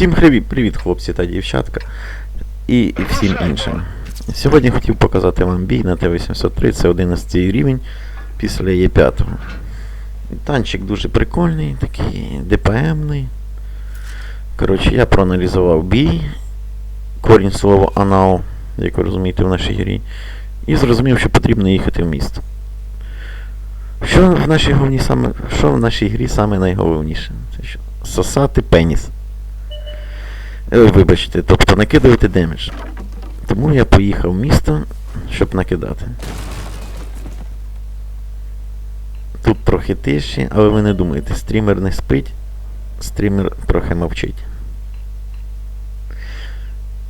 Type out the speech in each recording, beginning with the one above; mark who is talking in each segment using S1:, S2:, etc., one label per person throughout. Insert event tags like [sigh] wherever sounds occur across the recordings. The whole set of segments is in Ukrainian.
S1: Всім привіт, привіт, хлопці та дівчатка. І, і всім іншим. Сьогодні хотів показати вам бій на Т-803, це 11 рівень після Є5. Танчик дуже прикольний, такий ДПМний. Коротше, я проаналізував бій, корінь слова анал, як ви розумієте в нашій грі, і зрозумів, що потрібно їхати в місто. Що в нашій, говні саме, що в нашій грі саме найголовніше? Це що? Сосати пеніс. Е, Вибачте, тобто накидувати демедж. Тому я поїхав в місто, щоб накидати. Тут трохи тиші, але ви не думайте, стрімер не спить, стрімер трохи мовчить.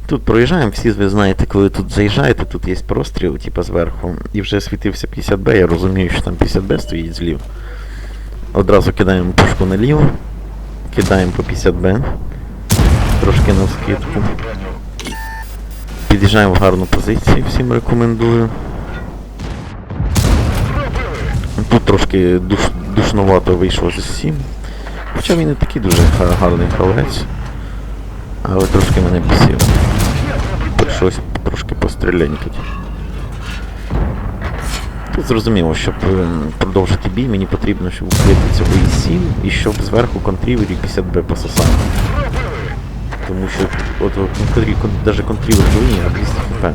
S1: Тут проїжджаємо, всі ви знаєте, коли тут заїжджаєте, тут є простріл, типу зверху, і вже світився 50Б, я розумію, що там 50Б стоїть зліва. Одразу кидаємо пушку наліво, кидаємо по 50Б, трошки на скидку. Під'їжджаємо в гарну позицію, всім рекомендую. Тут трошки душ, душновато вийшло з 7. Хоча він не такий дуже гарний гравець. Але трошки мене бісив. Прийшлось трошки пострілянькати. Тут зрозуміло, щоб е, продовжити бій, мені потрібно, щоб вбити цього І7 і щоб зверху контрівері 50Б пососати. Тому що от, от контрі, кон, навіть контрівер а 200 хп.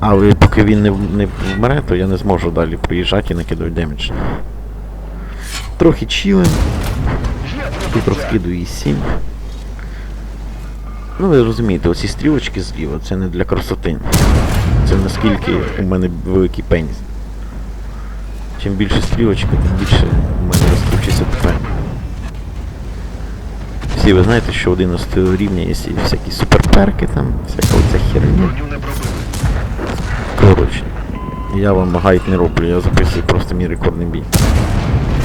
S1: Але поки він не, не вмре, то я не зможу далі проїжджати і накидувати демедж. Трохи чилим. Тут розкидую і 7. Ну ви розумієте, оці стрілочки зліва, це не для красоти. Це наскільки у мене великий пеніс. Чим більше стрілочка, тим більше у мене розкручується Всі ви знаєте, що 11 рівня є всякі суперперки там, всяка оця херня. Коротше, я вам гайд не роблю, я записую просто мій рекордний бій.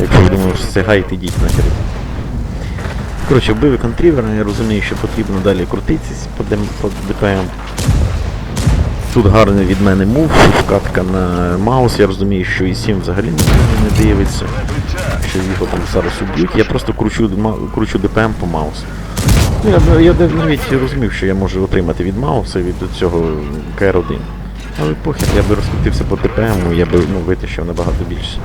S1: Якщо ви думаєте, що це гайд, ідіть нахер. Коротше, вбив контрівера, я розумію, що потрібно далі крутитись по, ДПМ. Тут гарний від мене мув, вкатка на маус, я розумію, що і 7 взагалі не, дивиться, його там зараз уб'ють. Я просто кручу, кручу ДПМ по маусу. Ну, я, я навіть розумів, що я можу отримати від мауса, від цього КР-1. Але похер, я би розкрутився по ДПМ, я би ну, витащив набагато більше.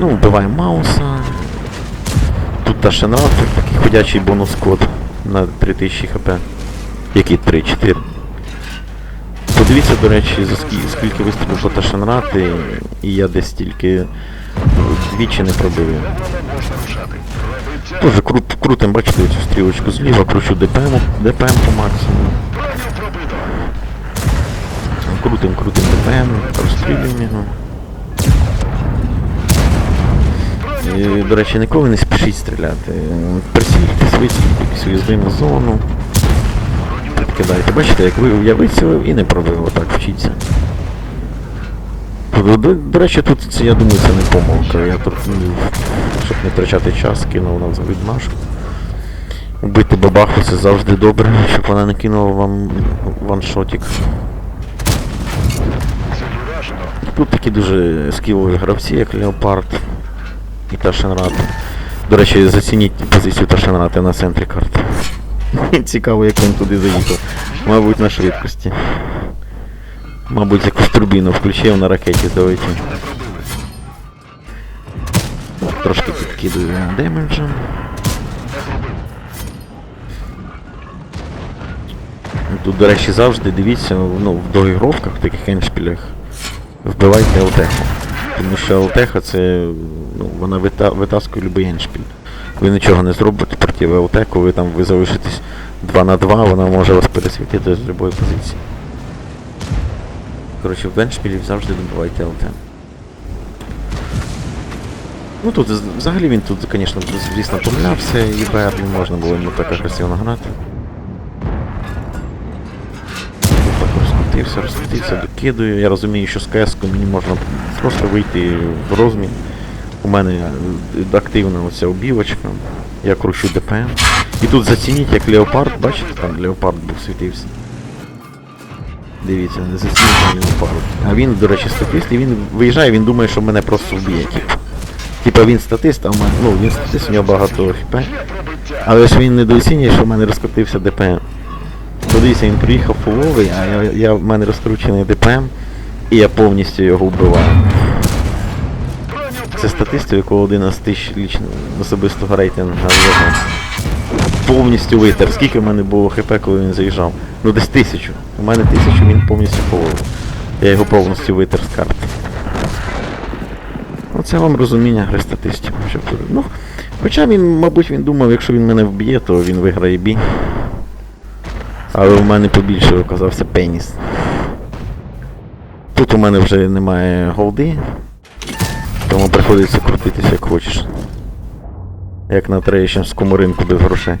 S1: Ну, вбиваємо мауса. Тут та Шенратор, такий ходячий бонус код на 3000 хп. Який 3-4. Подивіться, до речі, за скільки, скільки вистрілив по Ташенрати, і я десь тільки двічі не пробив. Тоже крут, крутим, бачите, цю стрілочку зліва, кручу ДПМ, ДПМ по максимуму. Крутим, крутим ДПМ, розстрілюємо його. І, до речі, ніколи не спішіть стріляти. Присільтесь, виціліть якусь уязвиму зону. Підкидайте. Бачите, як ви я вицілив і не пробив, отак вчіться. До, до, до речі, тут це, я думаю, це не помилка. Я тут, ну, щоб не втрачати час, кинув на відмашку. Убити бабаху це завжди добре, щоб вона не кинула вам ваншотик. Тут такі дуже скілові гравці, як Леопард і Ташенрат. До речі, зацініть позицію Ташенрата на центрі карти. [laughs] Цікаво, як він туди заїхав. Мабуть, на швидкості. Мабуть, якусь турбіну включив на ракеті залетів. Трошки підкидую демеджем. Тут, до речі, завжди дивіться, ну, в доігровках, в таких еншпілях, вбивайте ЛТХ. Тому що ЛТХ це, ну, вона вита, витаскує любий еншпіль. Ви нічого не зробите проти ЛТ, коли там ви залишитесь 2 на 2, вона може вас пересвітити з будь-якої позиції. Коротше, в еншпілі завжди добивайте ЛТ. Ну тут взагалі він тут, звісно, звісно, помилявся, і БР не можна було йому так агресивно грати. Так розкрутився, розкрутився, докидую. Я розумію, що з КС мені можна просто вийти в розмін. У мене активна оця обівочка. Я кручу ДПМ. І тут зацініть, як Леопард, бачите, там Леопард був світився. Дивіться, не зацініть Леопард. А він, до речі, статист, і він виїжджає, він думає, що мене просто вб'є. Типу. Типа він статист, а в мене, ну він статист, у нього багато хп. Але ж він недооцінює, що в мене розкрутився ДПМ. Подивіться, він приїхав фуловий, а я, я, в мене розкручений ДПМ, і я повністю його вбиваю. Це статистика, якого 11 тисяч особистого рейтингу. Повністю витер. Скільки в мене було хп, коли він заїжджав? Ну десь тисячу. У мене тисячу він повністю фуловий. Я його повністю витер з карти. Оце вам розуміння гри статистів. Ну, хоча він, мабуть, він думав, якщо він мене вб'є, то він виграє бій. Але в мене побільше оказався пеніс. Тут у мене вже немає голди, тому приходиться крутитися як хочеш. Як на трещинському ринку без грошей.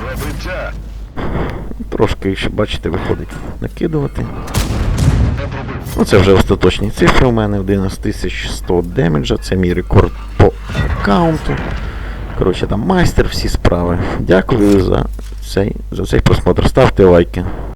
S2: Пробиття.
S1: Трошки ще, бачите, виходить накидувати. Ну це вже остаточні цифри у мене 11100 демеджа, це мій рекорд по аккаунту. Коротше, там майстер, всі справи. Дякую за цей, за цей просмотр. Ставте лайки.